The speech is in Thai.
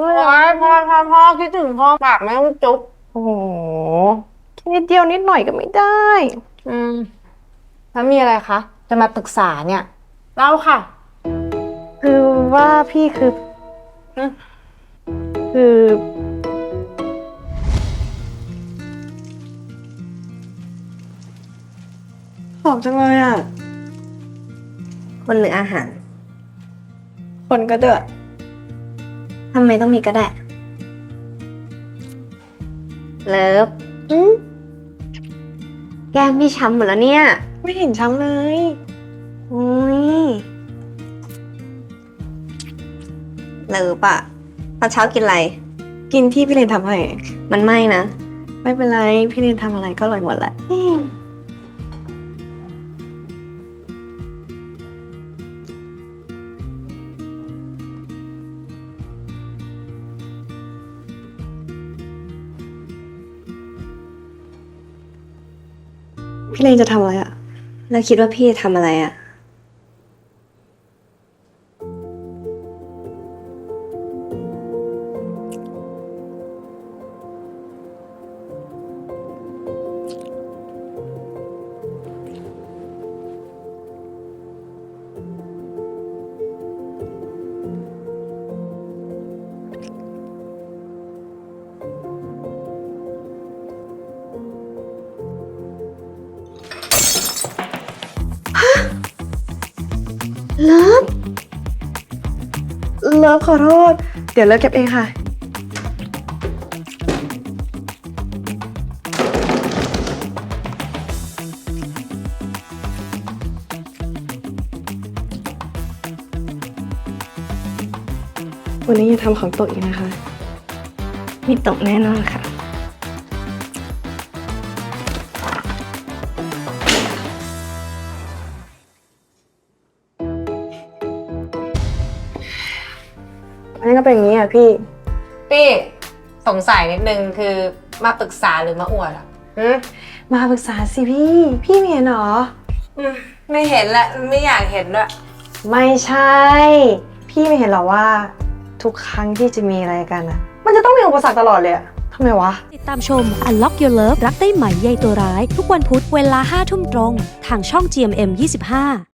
เลย โอ้อะยพ่อพ่อพ่อคิดถึงพ่อปากแม่ต้องจุ๊บโอ้โหนิดเดียวนิดหน่อยก็ไม่ได้ อืมแล้วมีอะไรคะจะมาปรึกษาเนี่ยเล่าค่ะ คือว่าพี่คือ อืม คือ หอมจังเลยอะ คนหรืออาหาร คนก็เดือด ทำไมต้องมีก็ได้เลิฟแก้มพี่ช้ำหมดแล้วเนี่ย ไม่เห็นช้ำเลยอุ้ยเลิฟอะตอนเช้ากินอะไร กินที่พี่เรนทำให้ มันไม่นะ ไม่เป็นไร พี่เรนทำอะไรก็อร่อยหมดแหละ พี่เลนจะทำอะไรอะแล้วคิดว่าพี่จะทำอะไรอะ เลิฟเลิฟขอโทษ เดี๋ยวเลิฟเก็บเองค่ะ วันนี้อย่าทำของตกอีกนะคะ ไม่ตกแน่นอนค่ะ อันนี้ก็เป็นอย่างนี้อะพี่ พี่สงสัยนิดนึงคือมาปรึกษาหรือมาอวดอะอืมมาปรึกษาสิพี่ พี่ไม่เห็นเหรอ อืมไม่เห็นและไม่อยากเห็นด้วยไม่ใช่ พี่ไม่เห็นเหรอว่า ทุกครั้งที่จะมีอะไรกันอะมันจะต้องมีอุปสรรคตลอดเลยอะทำไมวะ ติดตามชม Unlock Your Love รักได้ใหม่ใยตัวร้าย ทุกวันพุธเวลา5ทุ่มตรง ทางช่อง GMM 25